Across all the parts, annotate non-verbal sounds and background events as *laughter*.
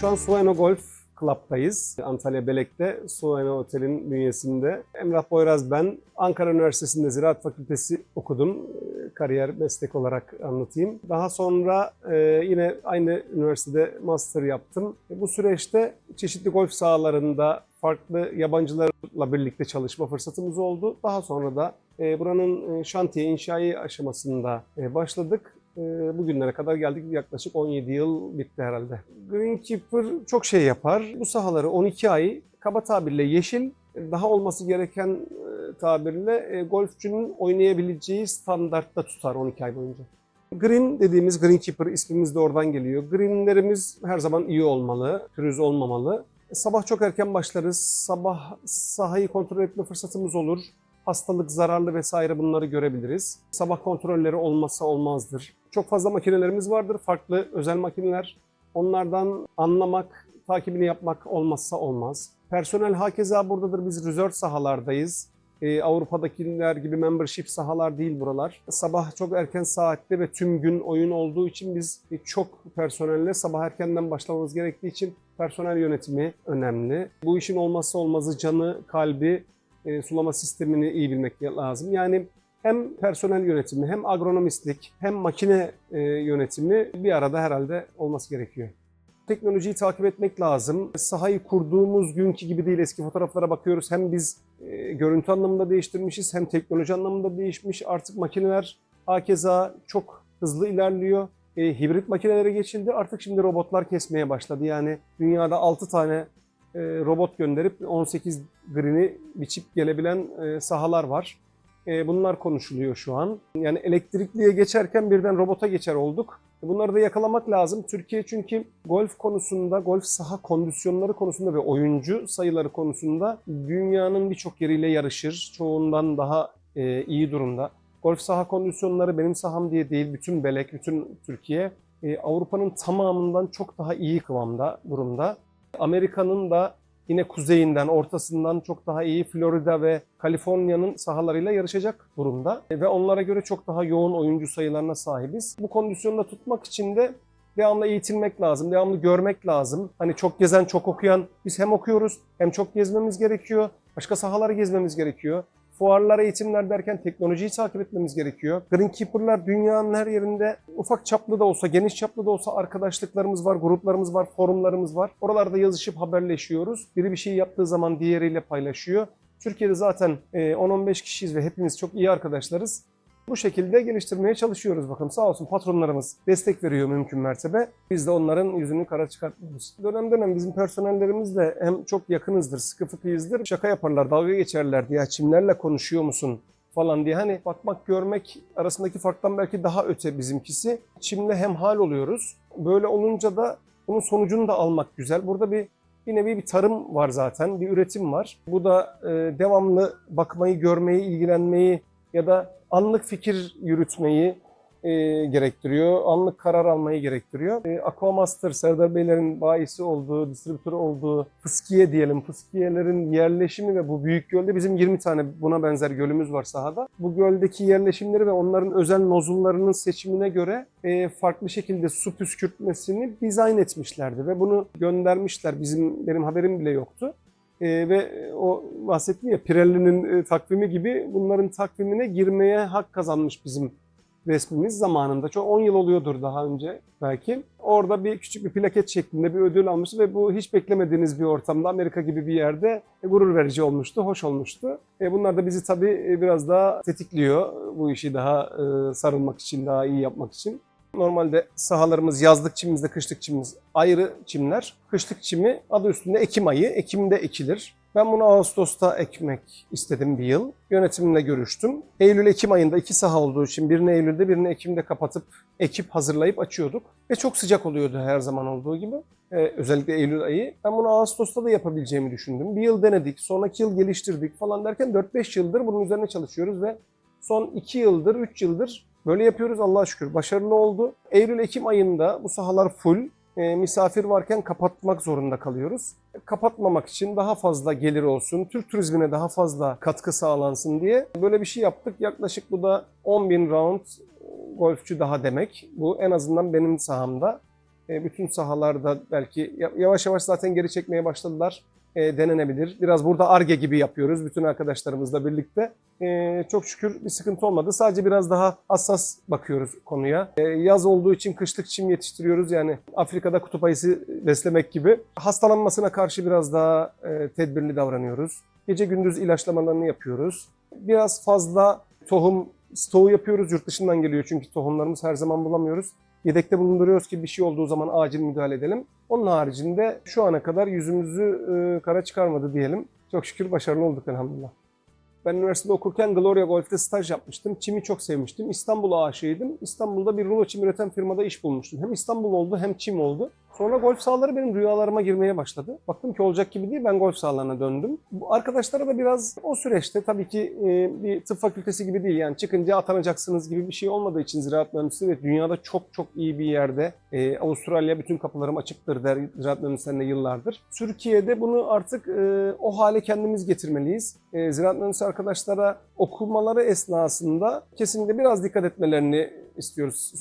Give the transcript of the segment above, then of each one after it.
Şu an Sueno Golf Club'dayız. Antalya Belek'te Sueno Otel'in bünyesinde. Emrah Boyraz ben. Ankara Üniversitesi'nde Ziraat Fakültesi okudum. Ee, Kariyer meslek olarak anlatayım. Daha sonra e, yine aynı üniversitede master yaptım. E, Bu süreçte çeşitli golf sahalarında farklı yabancılarla birlikte çalışma fırsatımız oldu. Daha sonra da e, buranın şantiye inşai aşamasında başladık. E, Bugünlere kadar geldik. Yaklaşık 17 yıl bitti herhalde. Greenkeeper çok şey yapar. Bu sahaları 12 ay kaba tabirle yeşil, daha olması gereken e, tabirle e, golfçünün oynayabileceği standartta tutar 12 ay boyunca. Green dediğimiz Greenkeeper ismimiz de oradan geliyor. Greenlerimiz her zaman iyi olmalı, pürüz olmamalı. Sabah çok erken başlarız. Sabah sahayı kontrol etme fırsatımız olur. Hastalık, zararlı vesaire bunları görebiliriz. Sabah kontrolleri olmazsa olmazdır. Çok fazla makinelerimiz vardır. Farklı özel makineler. Onlardan anlamak, takibini yapmak olmazsa olmaz. Personel hakeza buradadır. Biz resort sahalardayız. Ee, Avrupa'dakiler gibi membership sahalar değil buralar. Sabah çok erken saatte ve tüm gün oyun olduğu için biz çok personelle sabah erkenden başlamamız gerektiği için personel yönetimi önemli. Bu işin olmazsa olmazı canı, kalbi, e, sulama sistemini iyi bilmek lazım. Yani hem personel yönetimi, hem agronomistlik, hem makine e, yönetimi bir arada herhalde olması gerekiyor. Teknolojiyi takip etmek lazım. Sahayı kurduğumuz günkü gibi değil. Eski fotoğraflara bakıyoruz. Hem biz e, görüntü anlamında değiştirmişiz, hem teknoloji anlamında değişmiş. Artık makineler hakeza çok hızlı ilerliyor. E, hibrit makinelere geçildi. Artık şimdi robotlar kesmeye başladı. Yani dünyada 6 tane e, robot gönderip 18 green'i biçip gelebilen sahalar var. E, Bunlar konuşuluyor şu an. Yani elektrikliye geçerken birden robota geçer olduk. Bunları da yakalamak lazım. Türkiye çünkü golf konusunda, golf saha kondisyonları konusunda ve oyuncu sayıları konusunda dünyanın birçok yeriyle yarışır. Çoğundan daha e, iyi durumda. Golf saha kondisyonları benim saham diye değil, bütün Belek, bütün Türkiye e, Avrupa'nın tamamından çok daha iyi kıvamda, durumda. Amerika'nın da yine kuzeyinden, ortasından çok daha iyi Florida ve Kaliforniya'nın sahalarıyla yarışacak durumda. E, Ve onlara göre çok daha yoğun oyuncu sayılarına sahibiz. Bu kondisyonda tutmak için de devamlı eğitilmek lazım, devamlı görmek lazım. Hani çok gezen, çok okuyan, biz hem okuyoruz hem çok gezmemiz gerekiyor. Başka sahaları gezmemiz gerekiyor. Fuarlar, eğitimler derken teknolojiyi takip etmemiz gerekiyor. Greenkeeper'lar dünyanın her yerinde ufak çaplı da olsa, geniş çaplı da olsa arkadaşlıklarımız var, gruplarımız var, forumlarımız var. Oralarda yazışıp haberleşiyoruz. Biri bir şey yaptığı zaman diğeriyle paylaşıyor. Türkiye'de zaten e, 10-15 kişiyiz ve hepimiz çok iyi arkadaşlarız. Bu şekilde geliştirmeye çalışıyoruz bakın. Sağ olsun patronlarımız destek veriyor mümkün mertebe. Biz de onların yüzünü kara çıkartmıyoruz. Dönem dönem bizim personellerimiz de hem çok yakınızdır, sıkı fıkıyızdır. Şaka yaparlar, dalga geçerler diye çimlerle konuşuyor musun falan diye. Hani bakmak, görmek arasındaki farktan belki daha öte bizimkisi. Çimle hemhal oluyoruz. Böyle olunca da bunun sonucunu da almak güzel. Burada bir bir nevi bir tarım var zaten, bir üretim var. Bu da e, devamlı bakmayı, görmeyi, ilgilenmeyi ya da anlık fikir yürütmeyi e, gerektiriyor. Anlık karar almayı gerektiriyor. E, Aquamaster, Serdar Beylerin bayisi olduğu, distribütörü olduğu fıskiye diyelim. Fıskiyelerin yerleşimi ve bu büyük gölde bizim 20 tane buna benzer gölümüz var sahada. Bu göldeki yerleşimleri ve onların özel nozullarının seçimine göre e, farklı şekilde su püskürtmesini dizayn etmişlerdi ve bunu göndermişler. Bizim benim haberim bile yoktu. E, ve o bahsettim ya Pirelli'nin e, takvimi gibi bunların takvimine girmeye hak kazanmış bizim resmimiz zamanında. Çok 10 yıl oluyordur daha önce belki. Orada bir küçük bir plaket şeklinde bir ödül almıştı ve bu hiç beklemediğiniz bir ortamda Amerika gibi bir yerde e, gurur verici olmuştu, hoş olmuştu. E, bunlar da bizi tabii e, biraz daha tetikliyor bu işi daha e, sarılmak için, daha iyi yapmak için. Normalde sahalarımız yazlık çimimizde kışlık çimimiz ayrı çimler. Kışlık çimi adı üstünde Ekim ayı. Ekim'de ekilir. Ben bunu Ağustos'ta ekmek istedim bir yıl. Yönetimle görüştüm. Eylül-Ekim ayında iki saha olduğu için birini Eylül'de birini Ekim'de kapatıp ekip hazırlayıp açıyorduk. Ve çok sıcak oluyordu her zaman olduğu gibi. Ee, özellikle Eylül ayı. Ben bunu Ağustos'ta da yapabileceğimi düşündüm. Bir yıl denedik, sonraki yıl geliştirdik falan derken 4-5 yıldır bunun üzerine çalışıyoruz ve son 2 yıldır, 3 yıldır böyle yapıyoruz Allah'a şükür. Başarılı oldu. Eylül-Ekim ayında bu sahalar full. E, misafir varken kapatmak zorunda kalıyoruz. Kapatmamak için daha fazla gelir olsun, Türk turizmine daha fazla katkı sağlansın diye böyle bir şey yaptık. Yaklaşık bu da 10 bin round golfçü daha demek. Bu en azından benim sahamda. E, bütün sahalarda belki ya- yavaş yavaş zaten geri çekmeye başladılar. E, denenebilir. Biraz burada ARGE gibi yapıyoruz bütün arkadaşlarımızla birlikte. E, çok şükür bir sıkıntı olmadı. Sadece biraz daha hassas bakıyoruz konuya. E, yaz olduğu için kışlık çim yetiştiriyoruz. Yani Afrika'da kutup ayısı beslemek gibi. Hastalanmasına karşı biraz daha e, tedbirli davranıyoruz. Gece gündüz ilaçlamalarını yapıyoruz. Biraz fazla tohum stoğu yapıyoruz. Yurt dışından geliyor çünkü tohumlarımız her zaman bulamıyoruz. Yedekte bulunduruyoruz ki bir şey olduğu zaman acil müdahale edelim. Onun haricinde şu ana kadar yüzümüzü e, kara çıkarmadı diyelim. Çok şükür başarılı olduk elhamdülillah. Ben üniversitede okurken Gloria Golf'te staj yapmıştım. Çim'i çok sevmiştim. İstanbul'a aşığıydım. İstanbul'da bir rulo çim üreten firmada iş bulmuştum. Hem İstanbul oldu hem çim oldu. Sonra golf sahaları benim rüyalarıma girmeye başladı. Baktım ki olacak gibi değil, ben golf sahalarına döndüm. Bu arkadaşlara da biraz o süreçte tabii ki e, bir tıp fakültesi gibi değil yani çıkınca atanacaksınız gibi bir şey olmadığı için ziraat mühendisliği ve dünyada çok çok iyi bir yerde. E, Avustralya bütün kapılarım açıktır der ziraat mühendislerine yıllardır. Türkiye'de bunu artık e, o hale kendimiz getirmeliyiz. E, ziraat mühendisi arkadaşlara okumaları esnasında kesinlikle biraz dikkat etmelerini istiyoruz.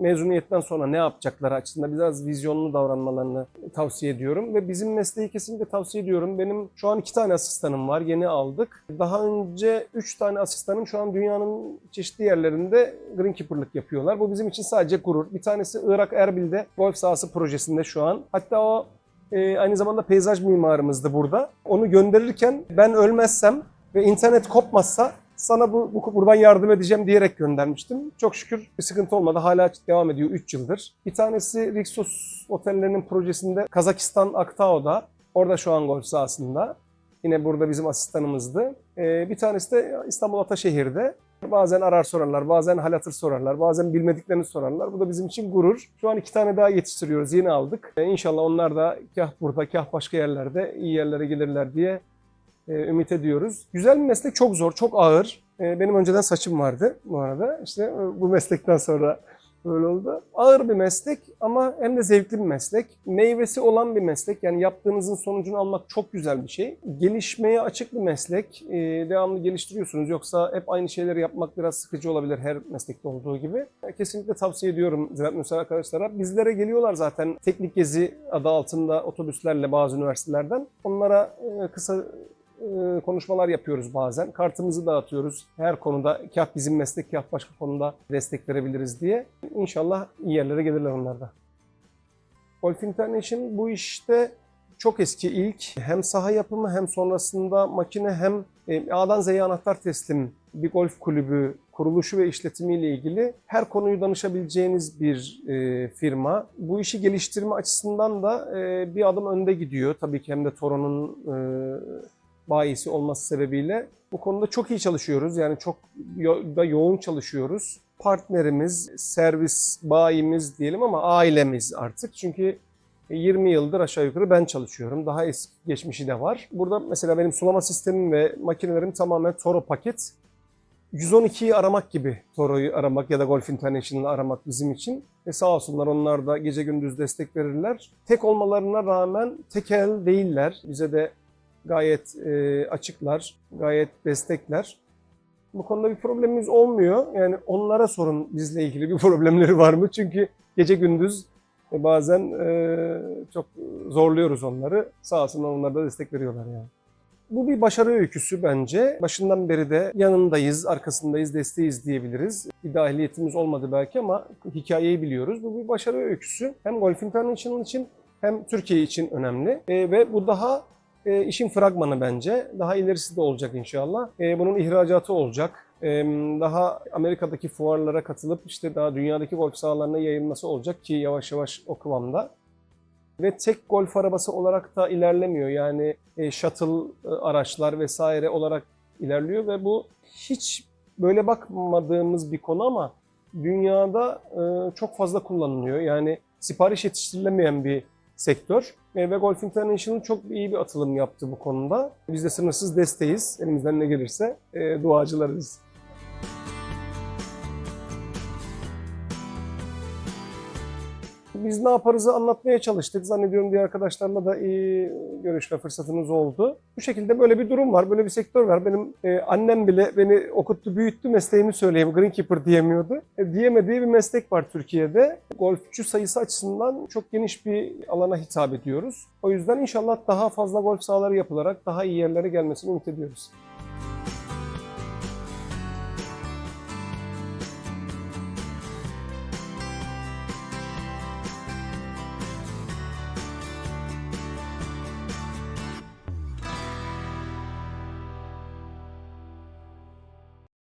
Mezuniyetten sonra ne yapacakları açısından biraz vizyonlu davranmalarını tavsiye ediyorum. Ve bizim mesleği kesinlikle tavsiye ediyorum. Benim şu an iki tane asistanım var, yeni aldık. Daha önce üç tane asistanım şu an dünyanın çeşitli yerlerinde greenkeeper'lık yapıyorlar. Bu bizim için sadece gurur. Bir tanesi Irak Erbil'de golf sahası projesinde şu an. Hatta o e, aynı zamanda peyzaj mimarımızdı burada. Onu gönderirken ben ölmezsem ve internet kopmazsa sana bu, bu buradan yardım edeceğim diyerek göndermiştim. Çok şükür bir sıkıntı olmadı. Hala devam ediyor 3 yıldır. Bir tanesi Rixos otellerinin projesinde Kazakistan Aktao'da. Orada şu an golf sahasında. Yine burada bizim asistanımızdı. Ee, bir tanesi de İstanbul Ataşehir'de. Bazen arar sorarlar, bazen hal hatır sorarlar, bazen bilmediklerini sorarlar. Bu da bizim için gurur. Şu an iki tane daha yetiştiriyoruz, yeni aldık. Ee, İnşallah onlar da kah burada, kah başka yerlerde iyi yerlere gelirler diye ümit ediyoruz. Güzel bir meslek, çok zor, çok ağır. E, Benim önceden saçım vardı bu arada. İşte e, bu meslekten sonra böyle oldu. Ağır bir meslek ama hem de zevkli bir meslek. Meyvesi olan bir meslek. Yani yaptığınızın sonucunu almak çok güzel bir şey. Gelişmeye açık bir meslek. E, Devamlı geliştiriyorsunuz. Yoksa hep aynı şeyleri yapmak biraz sıkıcı olabilir her meslekte olduğu gibi. E, Kesinlikle tavsiye ediyorum ziraat mühendisleri arkadaşlara. Bizlere geliyorlar zaten teknik gezi adı altında otobüslerle bazı üniversitelerden. Onlara e, kısa e, konuşmalar yapıyoruz bazen. Kartımızı dağıtıyoruz. Her konuda kah bizim meslek kah başka konuda destek verebiliriz diye. İnşallah iyi yerlere gelirler onlar da. Golf International bu işte çok eski ilk hem saha yapımı hem sonrasında makine hem e, A'dan Z'ye anahtar teslim bir golf kulübü kuruluşu ve işletimiyle ilgili her konuyu danışabileceğiniz bir e, firma. Bu işi geliştirme açısından da e, bir adım önde gidiyor. Tabii ki hem de Toron'un e, bayisi olması sebebiyle bu konuda çok iyi çalışıyoruz. Yani çok yo- da yoğun çalışıyoruz. Partnerimiz, servis bayimiz diyelim ama ailemiz artık. Çünkü 20 yıldır aşağı yukarı ben çalışıyorum. Daha eski geçmişi de var. Burada mesela benim sulama sistemim ve makinelerim tamamen Toro paket. 112'yi aramak gibi Toro'yu aramak ya da Golf International'ı aramak bizim için. Ve sağ olsunlar onlar da gece gündüz destek verirler. Tek olmalarına rağmen tekel değiller. Bize de gayet e, açıklar, gayet destekler. Bu konuda bir problemimiz olmuyor. Yani onlara sorun bizle ilgili bir *laughs* problemleri var mı? Çünkü gece gündüz e, bazen e, çok zorluyoruz onları. Sağ olsunlar onlar da destek veriyorlar yani. Bu bir başarı öyküsü bence. Başından beri de yanındayız, arkasındayız, desteğiz diyebiliriz. Bir dahiliyetimiz olmadı belki ama hikayeyi biliyoruz. Bu bir başarı öyküsü. Hem Golf International için hem Türkiye için önemli. E, ve bu daha e, işin fragmanı bence. Daha ilerisi de olacak inşallah. E, bunun ihracatı olacak. E, daha Amerika'daki fuarlara katılıp işte daha dünyadaki golf sahalarına yayılması olacak ki yavaş yavaş o kıvamda. Ve tek golf arabası olarak da ilerlemiyor. Yani e, shuttle e, araçlar vesaire olarak ilerliyor ve bu hiç böyle bakmadığımız bir konu ama dünyada e, çok fazla kullanılıyor. Yani sipariş yetiştirilemeyen bir sektör. E, ve Golf International çok iyi bir atılım yaptı bu konuda. Biz de sınırsız desteğiz. Elimizden ne gelirse e, duacılarız. Biz ne yaparızı anlatmaya çalıştık. Zannediyorum diğer arkadaşlarla da iyi görüşme fırsatınız oldu. Bu şekilde böyle bir durum var, böyle bir sektör var. Benim e, annem bile beni okuttu, büyüttü, mesleğimi söyleyeyim. Greenkeeper diyemiyordu. E, diyemediği bir meslek var Türkiye'de. Golfçü sayısı açısından çok geniş bir alana hitap ediyoruz. O yüzden inşallah daha fazla golf sahaları yapılarak daha iyi yerlere gelmesini umut ediyoruz.